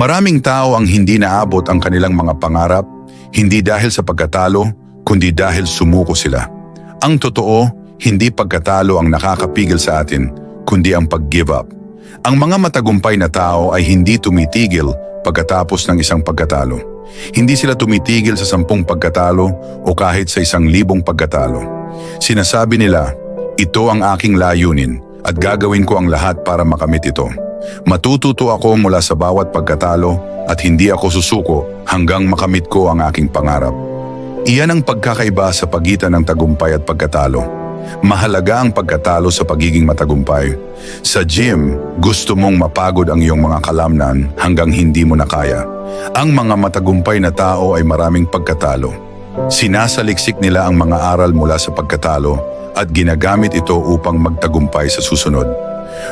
Maraming tao ang hindi naabot ang kanilang mga pangarap, hindi dahil sa pagkatalo, kundi dahil sumuko sila. Ang totoo, hindi pagkatalo ang nakakapigil sa atin, kundi ang pag-give up. Ang mga matagumpay na tao ay hindi tumitigil pagkatapos ng isang pagkatalo. Hindi sila tumitigil sa sampung pagkatalo o kahit sa isang libong pagkatalo. Sinasabi nila, ito ang aking layunin at gagawin ko ang lahat para makamit ito. Matututo ako mula sa bawat pagkatalo at hindi ako susuko hanggang makamit ko ang aking pangarap. Iyan ang pagkakaiba sa pagitan ng tagumpay at pagkatalo. Mahalaga ang pagkatalo sa pagiging matagumpay. Sa gym, gusto mong mapagod ang iyong mga kalamnan hanggang hindi mo na kaya. Ang mga matagumpay na tao ay maraming pagkatalo. Sinasaliksik nila ang mga aral mula sa pagkatalo at ginagamit ito upang magtagumpay sa susunod.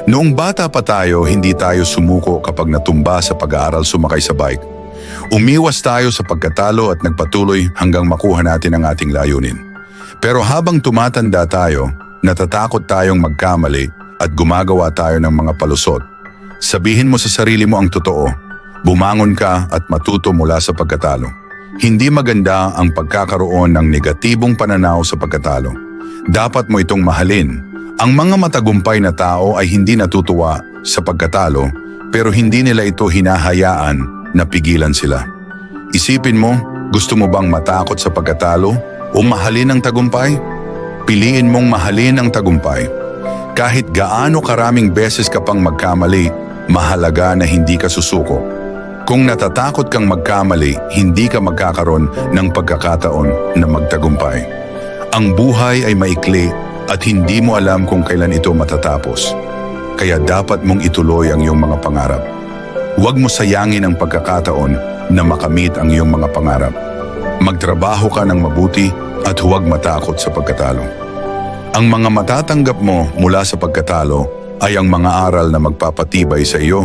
Noong bata pa tayo, hindi tayo sumuko kapag natumba sa pag-aaral sumakay sa bike. Umiwas tayo sa pagkatalo at nagpatuloy hanggang makuha natin ang ating layunin. Pero habang tumatanda tayo, natatakot tayong magkamali at gumagawa tayo ng mga palusot. Sabihin mo sa sarili mo ang totoo, bumangon ka at matuto mula sa pagkatalo. Hindi maganda ang pagkakaroon ng negatibong pananaw sa pagkatalo. Dapat mo itong mahalin. Ang mga matagumpay na tao ay hindi natutuwa sa pagkatalo pero hindi nila ito hinahayaan na pigilan sila. Isipin mo, gusto mo bang matakot sa pagkatalo o mahalin ang tagumpay? Piliin mong mahalin ang tagumpay. Kahit gaano karaming beses ka pang magkamali, mahalaga na hindi ka susuko. Kung natatakot kang magkamali, hindi ka magkakaroon ng pagkakataon na magtagumpay. Ang buhay ay maikli at hindi mo alam kung kailan ito matatapos. Kaya dapat mong ituloy ang iyong mga pangarap. Huwag mo sayangin ang pagkakataon na makamit ang iyong mga pangarap. Magtrabaho ka ng mabuti at huwag matakot sa pagkatalo. Ang mga matatanggap mo mula sa pagkatalo ay ang mga aral na magpapatibay sa iyo